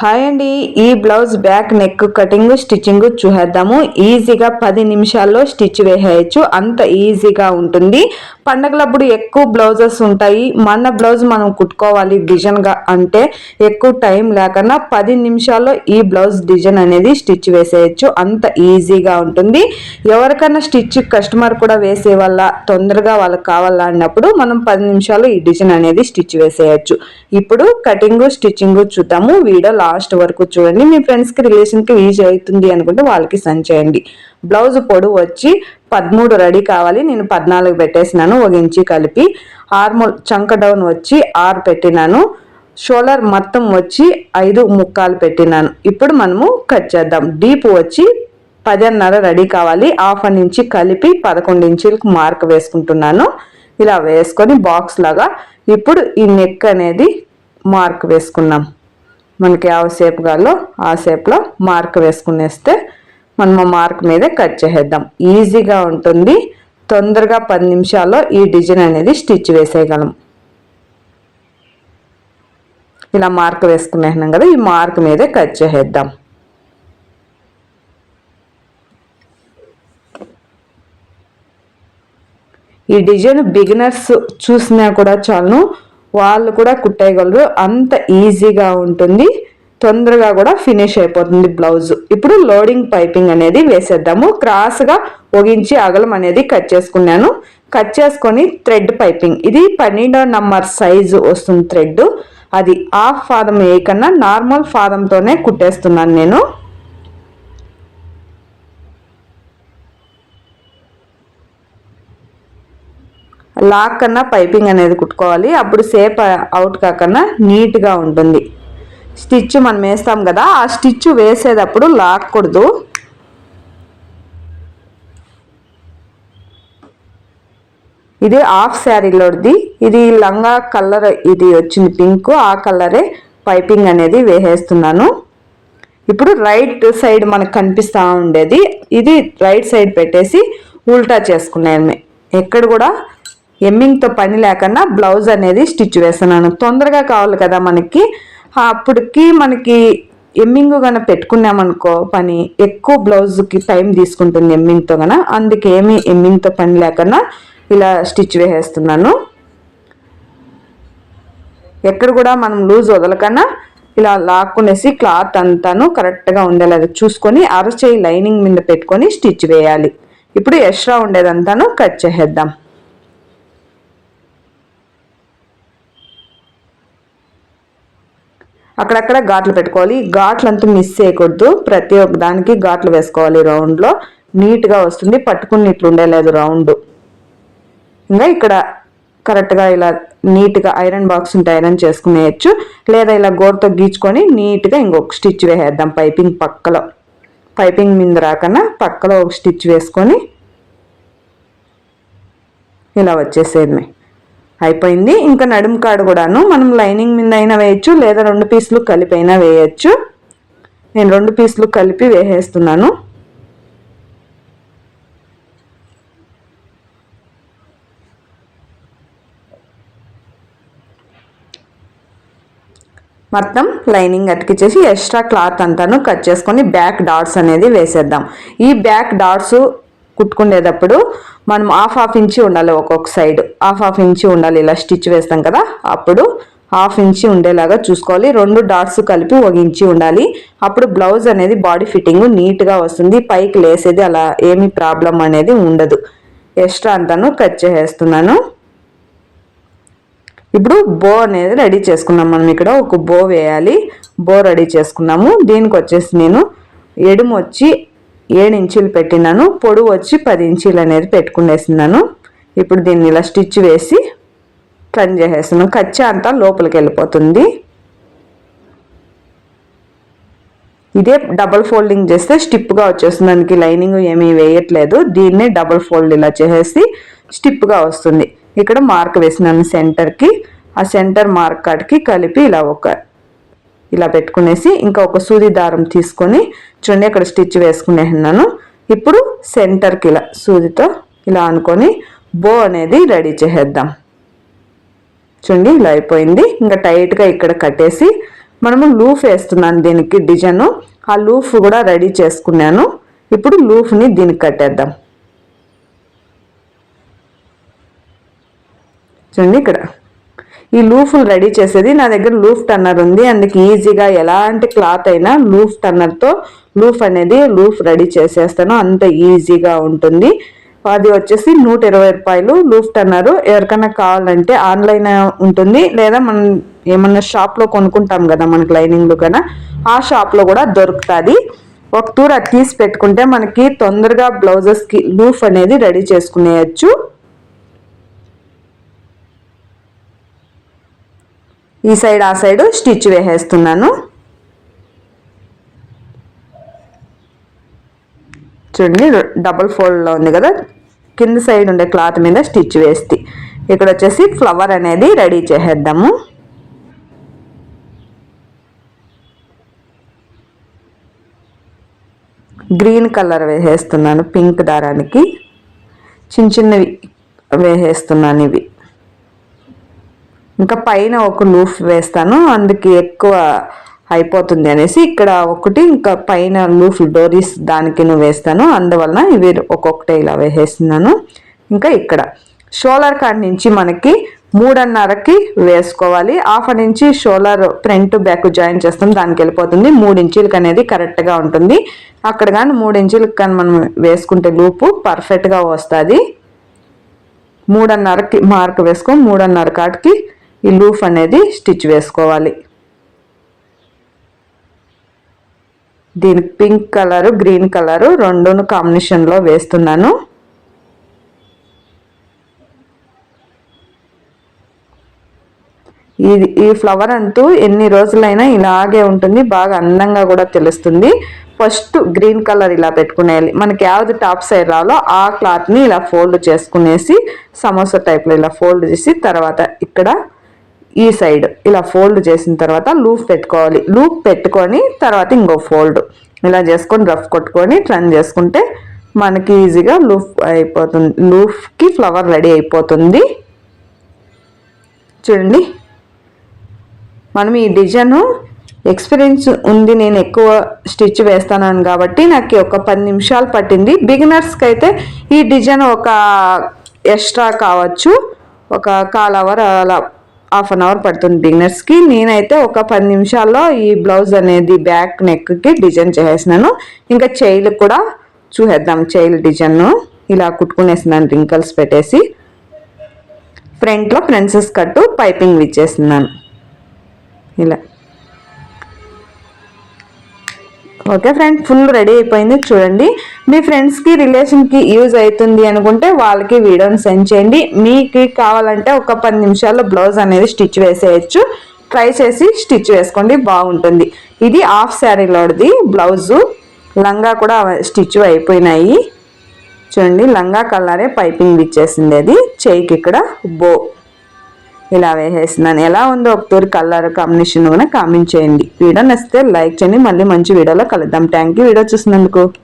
Hi అండి ఈ blouse back neck cutting stitching చూసేద్దాము. ఈజీగా పది నిమిషాల్లో స్టిచ్ వేసేయచ్చు. అంత ఈజీగా ఉంటుంది. పండగలప్పుడు ఎక్కువ బ్లౌజెస్ ఉంటాయి. మన బ్లౌజ్ మనం కుట్టుకోవాలి డిజైన్గా అంటే ఎక్కువ టైం లేకుండా పది నిమిషాల్లో ఈ బ్లౌజ్ డిజైన్ అనేది స్టిచ్ వేసేయచ్చు. అంత ఈజీగా ఉంటుంది. ఎవరికైనా స్టిచ్ కస్టమర్ కూడా వేసే వల్ల తొందరగా వాళ్ళకి కావాలా అన్నప్పుడు మనం పది నిమిషాలు ఈ డిజైన్ అనేది స్టిచ్ వేసేయచ్చు. ఇప్పుడు కటింగ్ స్టిచ్చింగ్ చూద్దాము. వీడియో లాస్ట్ వరకు చూడండి. మీ ఫ్రెండ్స్కి రిలేషన్కి ఈజీ అవుతుంది అనుకుంటే వాళ్ళకి సెండ్ చేయండి బ్లౌజ్ పొడవు వచ్చి పదమూడు రెడీ కావాలి. నేను పద్నాలుగు పెట్టేసినాను ఒక ఇంచి కలిపి. ఆర్మోల్ చంక డౌన్ వచ్చి ఆరు పెట్టినాను. షోలర్ మొత్తం వచ్చి ఐదు ముక్కాలు పెట్టినాను. ఇప్పుడు మనము కట్ చేద్దాం. డీప్ వచ్చి పదిన్నర రెడీ కావాలి. హాఫ్ అన్ ఇంచి కలిపి పదకొండు ఇంచులకు మార్క్ వేసుకుంటున్నాను. ఇలా వేసుకొని బాక్స్ లాగా. ఇప్పుడు ఈ నెక్ అనేది మార్క్ వేసుకున్నాం. మనకి ఆ షేప్ కాలో ఆ షేప్లో మార్క్ వేసుకునేస్తే మనం ఆ మార్క్ మీదే కట్ చేసేద్దాం. ఈజీగా ఉంటుంది. తొందరగా పది నిమిషాల్లో ఈ డిజైన్ అనేది స్టిచ్ వేసేయగలం. ఇలా మార్క్ వేసుకునేసినాం కదా ఈ మార్క్ మీదే కట్ చేసేద్దాం. ఈ డిజైన్ బిగినర్స్ చూసినా కూడా చాలను. వాళ్ళు కూడా కుట్టేయగలరు. అంత ఈజీగా ఉంటుంది. తొందరగా కూడా ఫినిష్ అయిపోతుంది బ్లౌజ్. ఇప్పుడు లోడింగ్ పైపింగ్ అనేది వేసేద్దాము. క్రాస్గా ఒగించి అగలం అనేది కట్ చేసుకున్నాను. కట్ చేసుకొని థ్రెడ్ పైపింగ్. ఇది పన్నెండో నంబర్ సైజు వస్తుంది థ్రెడ్. అది హాఫ్ ఫాదం వేయకన్నా నార్మల్ ఫాదంతోనే కుట్టేస్తున్నాను నేను. లాక్ కన్నా పైపింగ్ అనేది కుట్టుకోవాలి. అప్పుడు సేప్ అవుట్ కాకుండా నీట్గా ఉంటుంది. స్టిచ్ మనం వేస్తాం కదా ఆ స్టిచ్ వేసేటప్పుడు లాక్కూడదు ఇది హాఫ్ శారీలోది ఇది లంగా కలర్ ఇది వచ్చింది పింక్ ఆ కలరే పైపింగ్ అనేది వేసేస్తున్నాను. ఇప్పుడు రైట్ సైడ్ మనకు కనిపిస్తూ ఉండేది. ఇది రైట్ సైడ్ పెట్టేసి ఉల్టా చేసుకున్నాను ఎక్కడ కూడా ఎమ్మింగ్తో పని లేకుండా బ్లౌజ్ అనేది స్టిచ్ వేస్తున్నాను. తొందరగా కావాలి కదా మనకి. అప్పటికి మనకి ఎమ్మింగ్ కన పెట్టుకున్నామనుకో పని ఎక్కువ బ్లౌజ్కి టైం తీసుకుంటుంది ఎమ్మింగ్తో కన అందుకేమి ఎమ్మింగ్తో పని లేకుండా ఇలా స్టిచ్ వేసేస్తున్నాను. ఎక్కడ కూడా మనం లూజ్ వదలకన్నా ఇలా లాక్కునేసి క్లాత్ అంతాను కరెక్ట్గా ఉండేలాగా చూసుకొని అరచేయి లైనింగ్ మీద పెట్టుకొని స్టిచ్ వేయాలి. ఇప్పుడు ఎక్స్ట్రా ఉండేదంతాను కట్ చేసేద్దాం. అక్కడక్కడ ఘాట్లు పెట్టుకోవాలి. ఘాట్లంతా మిస్ చేయకూడదు. ప్రతి ఒక్క దానికి ఘాట్లు వేసుకోవాలి రౌండ్లో నీట్గా వస్తుంది. పట్టుకుని ఇట్లు ఉండేలేదు రౌండ్ ఇంకా ఇక్కడ కరెక్ట్గా ఇలా నీట్గా ఐరన్ బాక్స్ ఉంటే ఐరన్ చేసుకునేయచ్చు. లేదా ఇలా గోరతో గీచుకొని నీట్గా ఇంకొక స్టిచ్ వేసేద్దాం పైపింగ్ పక్కలో. పైపింగ్ మీద రాకన్నా పక్కలో ఒక స్టిచ్ వేసుకొని ఇలా వచ్చేసేది అయిపోయింది. ఇంకా నడుము కాడు కూడాను మనం లైనింగ్ మీద అయినా వేయచ్చు లేదా రెండు పీసులు కలిపి అయినా వేయచ్చు. నేను రెండు పీసులు కలిపి వేసేస్తున్నాను. మొత్తం లైనింగ్ అతికిచ్చేసి ఎక్స్ట్రా క్లాత్ అంతాను కట్ చేసుకొని బ్యాక్ డాట్స్ అనేది వేసేద్దాం. ఈ బ్యాక్ డాట్స్ కుట్టుకునేటప్పుడు మనం హాఫ్ హాఫ్ ఇంచి ఉండాలి ఒక్కొక్క సైడ్. హాఫ్ హాఫ్ ఇంచి ఉండాలి ఇలా స్టిచ్ వేస్తాం కదా. అప్పుడు హాఫ్ ఇంచి ఉండేలాగా చూసుకోవాలి. రెండు డాట్స్ కలిపి ఒక ఇంచి ఉండాలి. అప్పుడు బ్లౌజ్ అనేది బాడీ ఫిట్టింగ్ నీట్గా వస్తుంది. పైకి లేసేది అలా ఏమి ప్రాబ్లం అనేది ఉండదు. ఎక్స్ట్రా అంతాను కట్ చేసేస్తున్నాను. ఇప్పుడు బో అనేది రెడీ చేసుకున్నాం. మనం ఇక్కడ ఒక బో వేయాలి. బో రెడీ చేసుకున్నాము. దీనికి వచ్చేసి నేను ఎడుము వచ్చి ఏడు ఇంచీలు పెట్టినాను. పొడవు వచ్చి పది ఇంచీలు అనేది పెట్టుకునేసినాను. ఇప్పుడు దీన్ని ఇలా స్టిచ్ వేసి ప్లన్ చేసేస్తున్నాను. కచ్చా అంతా లోపలికి వెళ్ళిపోతుంది. ఇదే డబల్ ఫోల్డింగ్ చేస్తే స్టిప్గా వచ్చేస్తుంది. దానికి లైనింగ్ ఏమీ వేయట్లేదు. దీన్నే డబల్ ఫోల్డ్ ఇలా చేసేసి స్టిప్గా వస్తుంది. ఇక్కడ మార్క్ వేసినాను సెంటర్కి. ఆ సెంటర్ మార్క్ కాడికి కలిపి ఇలా ఒక ఇలా పెట్టుకునేసి ఇంకా ఒక సూది దారం తీసుకొని చూడండి అక్కడ స్టిచ్ వేసుకునేస్తున్నాను ఇప్పుడు సెంటర్కి ఇలా సూదితో ఇలా అనుకొని బో అనేది రెడీ చేసేద్దాం. చూడండి ఇలా అయిపోయింది. ఇంకా టైట్గా ఇక్కడ కట్టేసి మనము లూఫ్ వేస్తున్నాను దీనికి డిజైన్. ఆ లూఫ్ కూడా రెడీ చేసుకున్నాను. ఇప్పుడు లూఫ్ని దీనికి కట్టేద్దాం. చూడండి ఇక్కడ ఈ లూఫ్లు రెడీ చేసేది. నా దగ్గర లూఫ్ టన్నర్ ఉంది. అందుకు ఈజీగా ఎలాంటి క్లాత్ అయినా లూఫ్ టన్నర్తో లూఫ్ అనేది లూఫ్ రెడీ చేసేస్తాను. అంత ఈజీగా ఉంటుంది. అది వచ్చేసి నూట ఇరవై రూపాయలు లూఫ్ టన్నర్. ఎవరికైనా కావాలంటే ఆన్లైన్ ఉంటుంది. లేదా మనం ఏమన్నా షాప్లో కొనుక్కుంటాం కదా మనకి లైనింగ్లు కన్నా ఆ షాప్లో కూడా దొరుకుతుంది. ఒక టూర్ అది తీసి పెట్టుకుంటే మనకి తొందరగా బ్లౌజెస్కి లూఫ్ అనేది రెడీ చేసుకునేయచ్చు. ఈ సైడ్ ఆ సైడ్ స్టిచ్ వేసేస్తున్నాను. చూడండి డబుల్ ఫోల్డ్లో ఉంది కదా. కింద సైడ్ ఉండే క్లాత్ మీద స్టిచ్ వేస్తే. ఇక్కడ వచ్చేసి ఫ్లవర్ అనేది రెడీ చేసేద్దాము. గ్రీన్ కలర్ వేసేస్తున్నాను పింక్ దారానికి. చిన్న చిన్నవి వేసేస్తున్నాను ఇవి. ఇంకా పైన ఒక లూఫ్ వేస్తాను అందుకే ఎక్కువ అయిపోతుంది అనేసి ఇక్కడ ఒకటి ఇంకా పైన లూఫ్ డోరీస్ దానికి వేస్తాను అందువలన ఇవి ఒక్కొక్కటే ఇలా వేసేస్తున్నాను. ఇంకా ఇక్కడ షోలర్ కాడ నుంచి మనకి మూడున్నరకి వేసుకోవాలి. హాఫ్ నుంచి షోలర్ ఫ్రంట్ బ్యాక్ జాయిన్ చేస్తాం దానికి వెళ్ళిపోతుంది. మూడు ఇంచులకి అనేది కరెక్ట్గా ఉంటుంది. అక్కడ కానీ మూడు ఇంచులకి కానీ మనం వేసుకుంటే లూపు పర్ఫెక్ట్గా వస్తుంది. మూడున్నరకి మార్క్ వేసుకొని మూడున్నర కాటికి ఈ లూఫ్ అనేది స్టిచ్ వేసుకోవాలి. దీనికి పింక్ కలరు గ్రీన్ కలరు రెండును కాంబినేషన్లో వేస్తున్నాను. ఇది ఈ ఫ్లవర్ అంటూ ఎన్ని రోజులైనా ఇలాగే ఉంటుంది బాగా అందంగా కూడా తెలుస్తుంది. ఫస్ట్ గ్రీన్ కలర్ ఇలా పెట్టుకునేయాలి. మనకి యావది టాప్ సైడ్ రాలో ఆ క్లాత్ని ఇలా ఫోల్డ్ చేసుకునేసి సమోసా టైప్లో ఇలా ఫోల్డ్ చేసి తర్వాత ఇక్కడ ఈ సైడ్ ఇలా ఫోల్డ్ చేసిన తర్వాత లూప్ పెట్టుకోవాలి. లూప్ పెట్టుకొని తర్వాత ఇంకో ఫోల్డ్. ఇలా చేసుకొని రఫ్ కొట్టుకొని ట్రన్ చేసుకుంటే మనకి ఈజీగా లూఫ్ అయిపోతుంది. లూఫ్కి ఫ్లవర్ రెడీ అయిపోతుంది. చూడండి. మనం ఈ డిజైన్ ఎక్స్పీరియన్స్ ఉంది నేను ఎక్కువ స్టిచ్ వేస్తాను కాబట్టి నాకు ఒక పది నిమిషాలు పట్టింది. బిగినర్స్కి అయితే ఈ డిజైన్ ఒక ఎక్స్ట్రా కావచ్చు. ఒక కాల్ అవర్ అలా హాఫ్ అన్ అవర్ పడుతుంది బిగినర్స్కి నేనైతే ఒక పది నిమిషాల్లో ఈ బ్లౌజ్ అనేది బ్యాక్ నెక్కి డిజైన్ చేసేసినాను. ఇంకా చైల్ కూడా చూసేద్దాం చైల్ డిజైన్. ఇలా కుట్టుకునేసినాను రింకల్స్ పెట్టేసి. ఫ్రంట్లో ప్రిన్సెస్ కట్టు పైపింగ్ ఇచ్చేస్తున్నాను ఇలా. ఓకే ఫ్రెండ్ ఫుల్ రెడీ అయిపోయింది. చూడండి మీ ఫ్రెండ్స్కి రిలేషన్కి యూజ్ అవుతుంది అనుకుంటే వాళ్ళకి వీడియోని సెండ్ చేయండి. మీకు కావాలంటే ఒక పది నిమిషాల్లో బ్లౌజ్ అనేది స్టిచ్ వేసేయచ్చు. ట్రై చేసి స్టిచ్ వేసుకోండి బాగుంటుంది. ఇది హాఫ్ శారీలోది బ్లౌజు లంగా కూడా స్టిచ్ అయిపోయినాయి. చూడండి లంగా కలరే పైపింగ్ ఇచ్చేసింది అది. చేయికి ఇక్కడ బో ఇలా వేసేస్తున్నాను. ఎలా ఉందో ఒకతూరి కలర్ కాంబినేషన్ కూడా కామెంట్ చేయండి. వీడియో నచ్చితే లైక్ చేయండి. మళ్ళీ మంచి వీడియోలో కలుద్దాం. థ్యాంక్ యూ వీడియో చూసినందుకు.